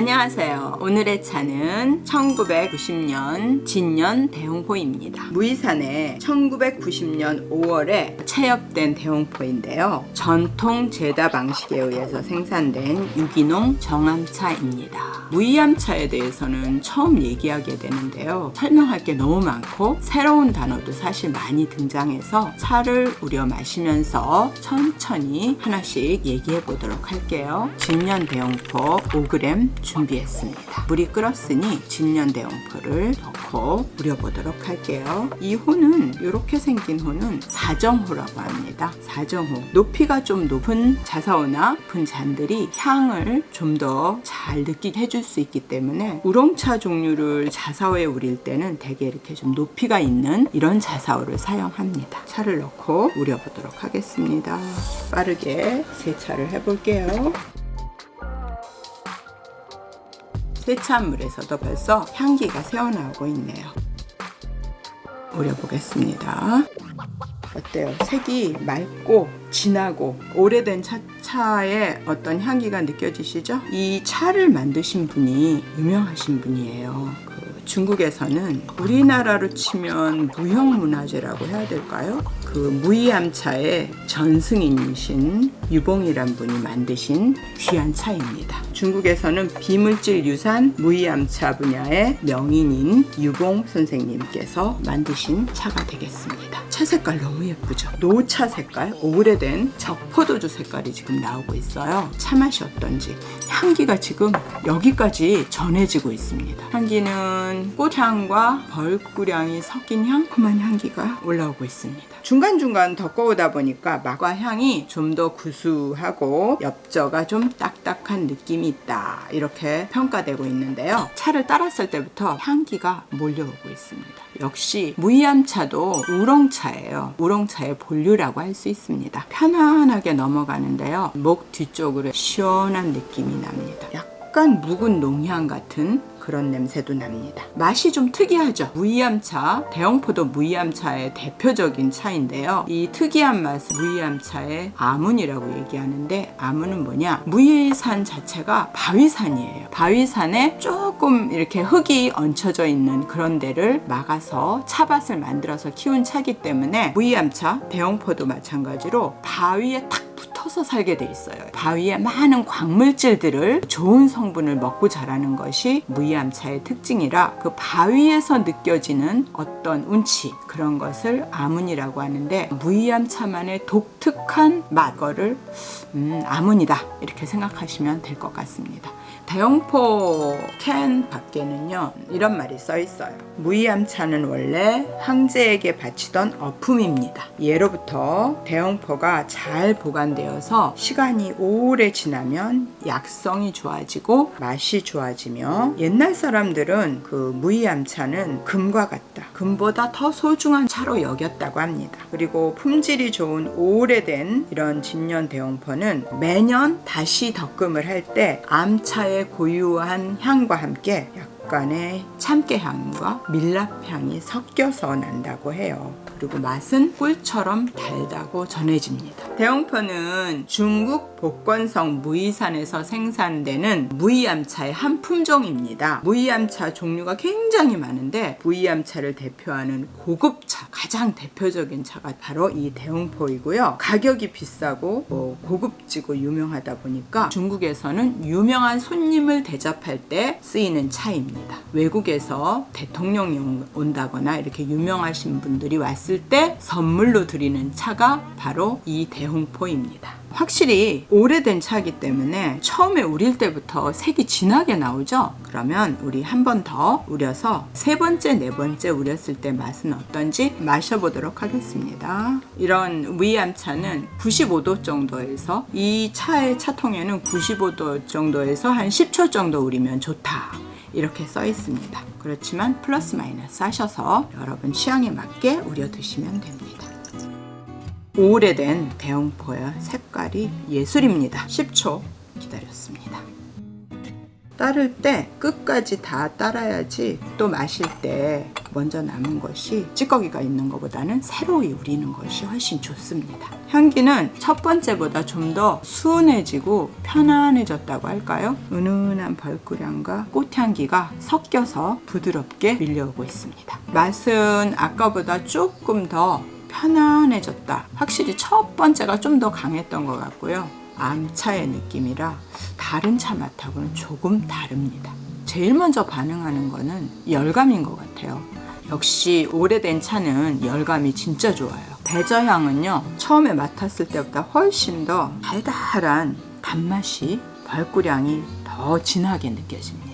안녕하세요. 오늘의 차는 1990년 진년 대홍포입니다. 무이산에 1990년 5월에 체협된 대홍포인데요. 전통 제다 방식에 의해서 생산된 유기농 정암차입니다. 무이암차에 대해서는 처음 얘기하게 되는데요. 설명할 게 너무 많고 새로운 단어도 사실 많이 등장해서 차를 우려 마시면서 천천히 하나씩 얘기해 보도록 할게요. 진년 대홍포 5g 준비했습니다. 물이 끓었으니 진년 대홍포를 넣고 우려보도록 할게요. 이 호는 이렇게 생긴 호는 사정호라고 합니다. 사정호. 높이가 좀 높은 자사호나 높은 잔들이 향을 좀 더 잘 느끼게 해줄 수 있기 때문에 우롱차 종류를 자사호에 우릴 때는 대개 이렇게 좀 높이가 있는 이런 자사호를 사용합니다. 차를 넣고 우려보도록 하겠습니다. 빠르게 세차를 해볼게요. 세차물에서도 벌써 향기가 새어나오고 있네요. 우려보겠습니다. 어때요? 색이 맑고 진하고 오래된 차, 차의 어떤 향기가 느껴지시죠? 이 차를 만드신 분이 유명하신 분이에요. 그 중국에서는 우리나라로 치면 무형문화재라고 해야 될까요? 그 무이암차의 전승이신 유봉이란 분이 만드신 귀한 차입니다. 중국에서는 비물질 유산 무이암차 분야의 명인인 유봉 선생님께서 만드신 차가 되겠습니다. 차 색깔 너무 예쁘죠? 노차 색깔, 오래된 적포도주 색깔이 지금 나오고 있어요. 차 맛이 어떤지 향기가 지금 여기까지 전해지고 있습니다. 향기는 꽃향과 벌꿀향이 섞인 향콤한 향기가 올라오고 있습니다. 중간중간 덮어오다 보니까 맛과 향이 좀 더 구수하고 엽저가 좀 딱딱한 느낌이 있다. 이렇게 평가되고 있는데요. 차를 따랐을 때부터 향기가 몰려오고 있습니다. 역시 무이암차도 우 롱차예요. 우롱차의 본류라고 할 수 있습니다. 편안하게 넘어가는데요. 목 뒤쪽으로 시원한 느낌이 납니다. 약간 묵은 농향 같은 그런 냄새도 납니다. 맛이 좀 특이하죠. 무이암차, 대형포도 무이암차의 대표적인 차인데요. 이 특이한 맛은 무이암차의 아문이라고 얘기하는데 아문은 뭐냐? 무이산 자체가 바위산이에요. 바위산에 조금 이렇게 흙이 얹혀져 있는 그런 데를 막아서 차밭을 만들어서 키운 차기 때문에 무이암차, 대형포도 마찬가지로 바위에 탁 붙어서 살게 돼 있어요. 바위에 많은 광물질들을 좋은 성분을 먹고 자라는 것이 무이암차의 특징이라 그 바위에서 느껴지는 어떤 운치 그런 것을 아문이라고 하는데 무이암차만의 독특한 맛 거를 음, 아문이다 이렇게 생각하시면 될 것 같습니다. 대형포 캔 밖에는요 이런 말이 써 있어요. 무이암차는 원래 황제에게 바치던 어품입니다. 예로부터 대형포가 잘 보관되어 서 시간이 오래 지나면 약성이 좋아지고 맛이 좋아지며 옛날 사람들은 그 무이암차는 금과 같다. 금보다 더 소중한 차로 여겼다고 합니다. 그리고 품질이 좋은 오래된 이런 진년 대형포는 매년 다시 덕금을 할 때 암차의 고유한 향과 함께 약 간의 참깨 향과 밀랍 향이 섞여서 난다고 해요. 그리고 맛은 꿀처럼 달다고 전해집니다. 대홍포는 중국 복건성 무이산에서 생산되는 무이암차의 한 품종입니다. 무이암차 종류가 굉장히 많은데 무이암차를 대표하는 고급차, 가장 대표적인 차가 바로 이 대홍포이고요. 가격이 비싸고 뭐 고급지고 유명하다 보니까 중국에서는 유명한 손님을 대접할 때 쓰이는 차입니다. 외국에서 대통령이 온다거나 이렇게 유명하신 분들이 왔을 때 선물로 드리는 차가 바로 이 대홍포입니다. 확실히 오래된 차이기 때문에 처음에 우릴 때부터 색이 진하게 나오죠? 그러면 우리 한 번 더 우려서 세 번째, 네 번째 우렸을 때 맛은 어떤지 마셔보도록 하겠습니다. 이런 위암차는 95도 정도에서 이 차의 차통에는 95도 정도에서 한 10초 정도 우리면 좋다. 이렇게 써 있습니다. 그렇지만 플러스 마이너스 하셔서 여러분 취향에 맞게 우려 드시면 됩니다. 오래된 대형포의 색깔이 예술입니다. 10초 기다렸습니다. 따를 때 끝까지 다 따라야지 또 마실 때 먼저 남은 것이 찌꺼기가 있는 것보다는 새로이 우리는 것이 훨씬 좋습니다. 향기는 첫 번째보다 좀 더 수은해지고 편안해졌다고 할까요? 은은한 벌꿀향과 꽃향기가 섞여서 부드럽게 밀려오고 있습니다. 맛은 아까보다 조금 더 편안해졌다. 확실히 첫 번째가 좀 더 강했던 것 같고요. 암차의 느낌이라 다른 차 맛하고는 조금 다릅니다. 제일 먼저 반응하는 거는 열감인 것 같아요. 역시 오래된 차는 열감이 진짜 좋아요. 대저향은요, 처음에 맡았을 때보다 훨씬 더 달달한 단맛이 벌꿀향이 더 진하게 느껴집니다.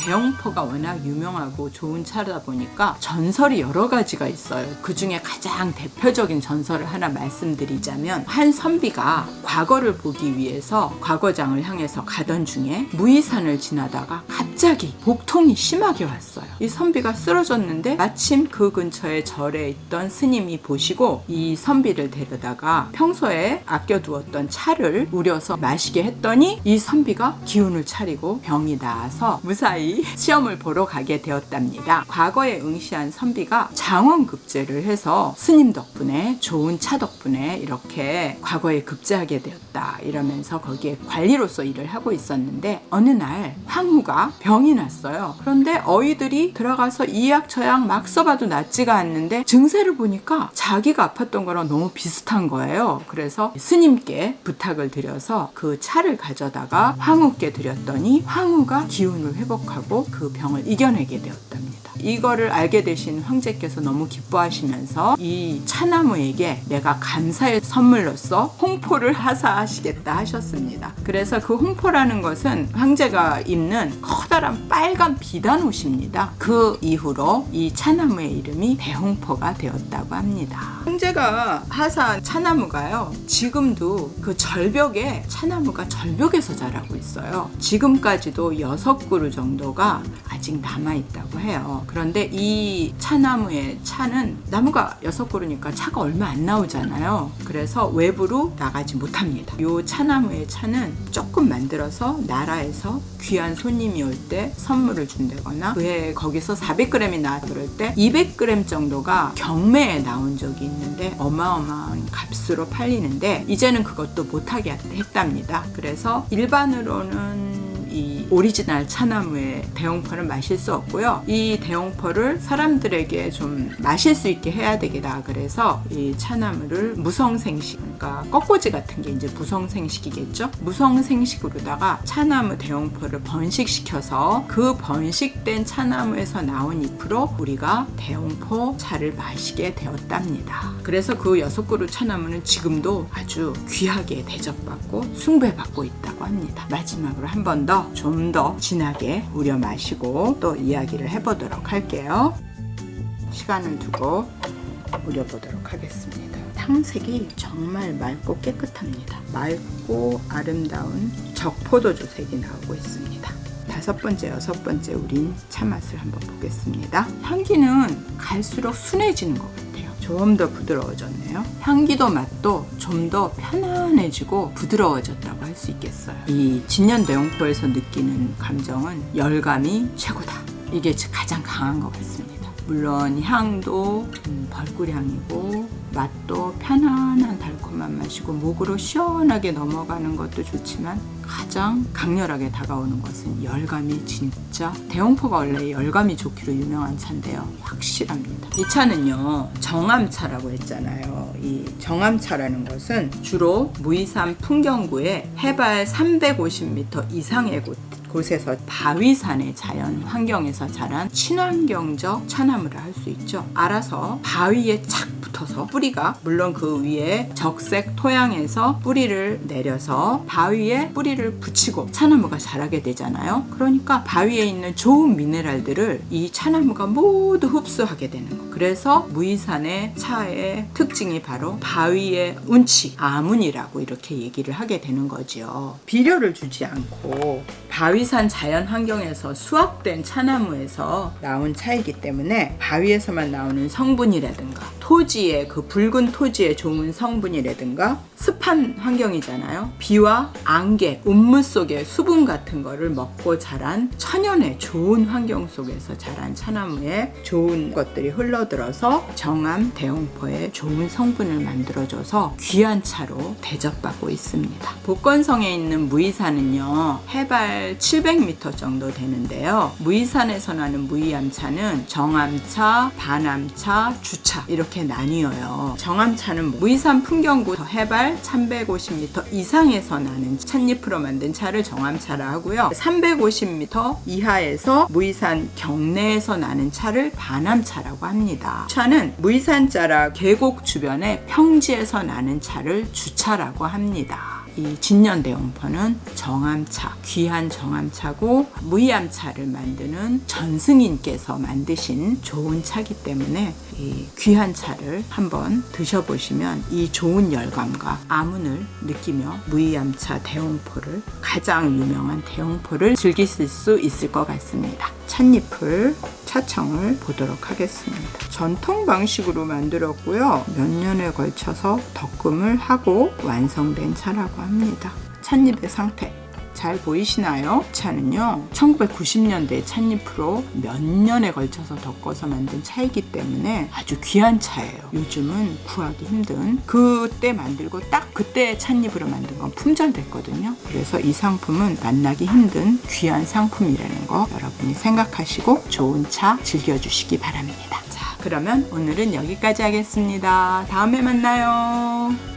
대형포가 워낙 유명하고 좋은 차다 보니까 전설이 여러 가지가 있어요. 그 중에 가장 대표적인 전설을 하나 말씀드리자면 한 선비가 과거를 보기 위해서 과거장을 향해서 가던 중에 무이산을 지나다가 갑자기 복통이 심하게 왔어요. 이 선비가 쓰러졌는데 마침 그 근처에 절에 있던 스님이 보시고 이 선비를 데려다가 평소에 아껴두었던 차를 우려서 마시게 했더니 이 선비가 기운을 차리고 병이 나아서 무사히 시험을 보러 가게 되었답니다. 과거에 응시한 선비가 장원급제를 해서 스님 덕분에 좋은 차 덕분에 이렇게 과거에 급제하게 되었다 이러면서 거기에 관리로서 일을 하고 있었는데 어느 날 황후가 병이 났어요. 그런데 어이들이 들어가서 이 약 저 약 막 써봐도 낫지가 않는데 증세를 보니까 자기가 아팠던 거랑 너무 비슷한 거예요. 그래서 스님께 부탁을 드려서 그 차를 가져다가 황후께 드렸더니 황후가 기운을 회복하고 그 병을 이겨내게 되었답니다. 이거를 알게 되신 황제께서 너무 기뻐하시면서 이 차나무에게 내가 감사의 선물로서 홍포를 하사하시겠다 하셨습니다. 그래서 그 홍포라는 것은 황제가 입는 커다란 빨간 비단 옷입니다. 그 이후로 이 차나무의 이름이 대홍포가 되었다고 합니다. 황제가 하사한 차나무가요. 지금도 그 절벽에 차나무가 절벽에서 자라고 있어요. 지금까지도 여섯 그루 정도가 아직 남아 있다고 해요. 그런데 이 차나무의 차는 나무가 여섯 그루니까 차가 얼마 안 나오잖아요. 그래서 외부로 나가지 못합니다. 이 차나무의 차는 조금 만들어서 나라에서 귀한 손님이 올 때 선물을 준다거나 그해 거기서 400g이 나와 그럴 때 200g 정도가 경매에 나온 적이 있는데 어마어마한 값으로 팔리는데 이제는 그것도 못하게 했답니다. 그래서 일반으로는 이 오리지널 차나무의 대용포를 마실 수 없고요. 이 대용포를 사람들에게 좀 마실 수 있게 해야 되겠다. 그래서 이 차나무를 무성생식, 그러니까 꺾꽂이 같은 게 이제 무성생식이겠죠. 무성생식으로다가 차나무 대용포를 번식시켜서 그 번식된 차나무에서 나온 잎으로 우리가 대용포 차를 마시게 되었답니다. 그래서 그 여섯 그루 차나무는 지금도 아주 귀하게 대접받고 숭배받고 있다고 합니다. 마지막으로 한 번 더좀 더 진하게 우려 마시고 또 이야기를 해보도록 할게요. 시간을 두고 우려보도록 하겠습니다. 탕색이 정말 맑고 깨끗합니다. 맑고 아름다운 적포도주 색이 나오고 있습니다. 다섯 번째, 여섯 번째 우린 차 맛을 한번 보겠습니다. 향기는 갈수록 순해지는 것 같아요. 좀 더 부드러워졌네요. 향기도 맛도 좀 더 편안해지고 부드러워졌다고 할 수 있겠어요. 이 진년 대용포에서 느끼는 감정은 열감이 최고다. 이게 가장 강한 것 같습니다. 물론 향도 음, 벌꿀 향이고 맛도 편안한 달콤한 맛이고 목으로 시원하게 넘어가는 것도 좋지만 가장 강렬하게 다가오는 것은 열감이 진짜 대홍포가 원래 열감이 좋기로 유명한 차인데요. 확실합니다. 이 차는요 정암차라고 했잖아요. 이 정암차라는 것은 주로 무이산 풍경구에 해발 350m 이상의 곳 곳에서 바위산의 자연 환경에서 자란 친환경적 차나무를 할 수 있죠. 알아서 바위에 착 붙어서 뿌리가 물론 그 위에 적색 토양에서 뿌리를 내려서 바위에 뿌리를 붙이고 차나무가 자라게 되잖아요. 그러니까 바위에 있는 좋은 미네랄들을 이 차나무가 모두 흡수하게 되는 거. 그래서 무이산의 차의 특징이 바로 바위의 운치, 아문이라고 이렇게 얘기를 하게 되는 거죠. 비료를 주지 않고 바위산 자연 환경에서 수확된 차나무에서 나온 차이기 때문에 바위에서만 나오는 성분이라든가 토지의 그 붉은 토지에 좋은 성분이라든가 습한 환경이잖아요. 비와 안개, 운무 속의 수분 같은 거를 먹고 자란 천연의 좋은 환경 속에서 자란 차나무에 좋은 것들이 흘러 들어서 정암 대홍포에 좋은 성분을 만들어줘서 귀한 차로 대접받고 있습니다. 복건성에 있는 무이산은요 해발 700m 정도 되는데요. 무이산에서 나는 무이암차는 정암차, 반암차, 주차 이렇게 나뉘어요. 정암차는 무이산 풍경구 해발 1150m 이상에서 나는 찻잎으로 만든 차를 정암차라 하고요. 350m 이하에서 무이산 경내에서 나는 차를 반암차라고 합니다. 차는 무이산자라 계곡 주변의 평지에서 나는 차를 주차라고 합니다. 이 진년대홍포는 정암차, 귀한 정암차고 무이암차를 만드는 전승인께서 만드신 좋은 차기 때문에 이 귀한 차를 한번 드셔보시면 이 좋은 열감과 아문을 느끼며 무이암차 대홍포를 가장 유명한 대홍포를 즐기실 수 있을 것 같습니다. 찻잎을 차청을 보도록 하겠습니다. 전통 방식으로 만들었고요. 몇 년에 걸쳐서 덕금을 하고 완성된 차라고 합니다. 찻잎의 상태 잘 보이시나요? 차는요 1990년대 찻잎으로 몇 년에 걸쳐서 덮어서 만든 차이기 때문에 아주 귀한 차예요. 요즘은 구하기 힘든. 그때 만들고 딱 그때 찻잎으로 만든 건 품절됐거든요. 그래서 이 상품은 만나기 힘든 귀한 상품이라는 거 여러분이 생각하시고 좋은 차 즐겨주시기 바랍니다. 자 그러면 오늘은 여기까지 하겠습니다. 다음에 만나요